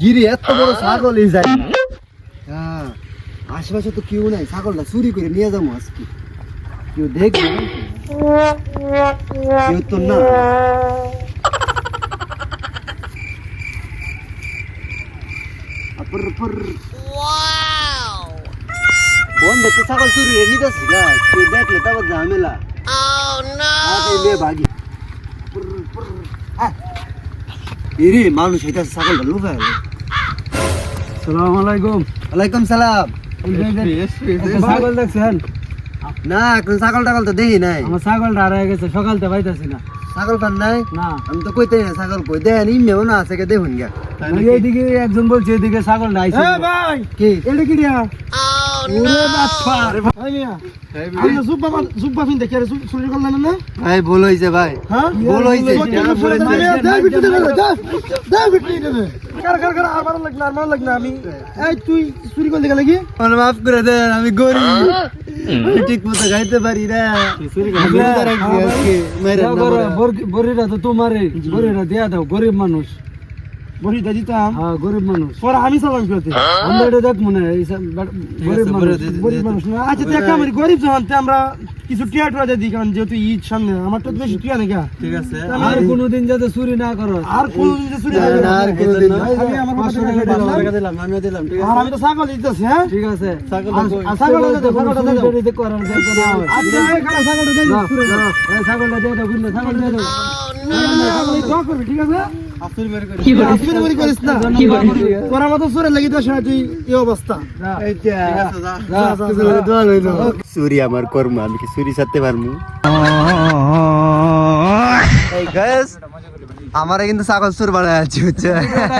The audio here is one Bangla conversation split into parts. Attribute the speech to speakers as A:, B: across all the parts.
A: গিরি এত বড় ছাগল এই যায় হ্যাঁ আশেপাশে তো কেউ নাই ছাগলটা চুরি করে নিয়ে যাব আজকে। কেউ দেখবে কেউ তো না। বোন দেখতে ছাগল চুরি রে নিতে কেউ দেখলে তারপর ঝামেলা। ভাগি। আহ। এরে মানুষ এটা ছাগলটা লুফা
B: সালাম আলাইকুম।
A: ওয়ালাইকুম সালাম।
B: ছাগল দেখছেন?
A: না এখন ছাগল টাগল তো দেখি নাই।
B: আমার ছাগলটা হারাই গেছে সকালতে পাইতাছি না।
A: ছাগল পান নাই?
B: না।
A: আমি তো কইতে না ছাগল কই? দেন ইমেও না আছে কে দেখুন গা
B: এইদিকে একজন বলছে এদিকে ছাগলটা আইছে।
C: ভাই!
A: কি?
C: এটা কি
B: বাচ্চা
C: ভাই
A: ভুল হইছে ভাই।
C: হ্যাঁ?
A: ভুল
C: লাগনা আমি
A: গরিব। ঠিক মতো খাইতে পারি না। গুরুদার রাখছি আজকে মেরে
B: দাও করো, বর- বড়িটা তো তোমারই বড়িটা দিয়া দাও গরিব মানুষ।
C: বড়ি দা দিতাম
B: হ্যাঁ গরিব মানুষ।
C: পরে আমি চালাম করতে
B: আমরা এটা দেখ মনে হয় এই সব বা- গরিব মানুষ
C: গরিব মানুষ না। আচ্ছা তুই একটা আমার গরিব যখন তে আমরা কিছু টিয়া টুয়া দিয়ে দিই কারণ যেহেতু ঈদ সামনে আমার তো বেশি টিয়া নেই
A: ঠিক আছে।
B: আর কোনোদিন যাতে চুরি না করো।
C: আর কোন দিন চুরি
A: না,
C: করবে
A: না,
C: না।
A: আর কোনোদিন
C: আমি আমার
B: পাঁচশো
C: পাঁচশো
B: টাকা
C: টাকা
B: দিলাম,
C: দিলাম।
B: দিলাম ঠিক
C: আর আমি তো ছাগল দিতেছি হ্যাঁ?
B: ঠিক আছে।
A: ছাগলটা
C: আর ছাগলটা দাও, ছাগলটা দে দাও।
B: চুরি করার দরকার না।
C: আচ্ছা এই খারাপ ছাগলটা
B: দাও,
C: দাও,
B: দাও, ছাগলটা দাও বুঝলে দাও।
C: ছাগল এই দোয়া করবি, ঠিক আছে? সুরে
A: চুরি আমার কর্ম আমি কি চুরি ছাড়তে পারব আমারে কিন্তু ছাগল আছে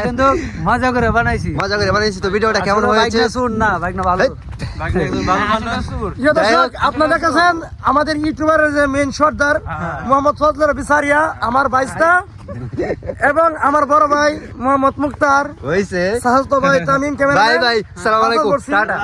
B: কিন্তু মজা করে বানাইছি।
A: মজা করে বানাইছি তো ভিডিওটা কেমন হয়েছে?
B: শুন না বাইক না ভালো
C: দর্শক আপনারা দেখেছেন আমাদের ইউটিউবারের যে মেন সর্দার মোহাম্মদ ফজলুর বিসারিয়া আমার বাইস্তা এবং আমার বড় ভাই মোহাম্মদ মুক্তার
A: হয়েছে
C: সাহস ভাই তামিম ক্যামেরা
A: বাই বাই সালাম আলাইকুম টাটা।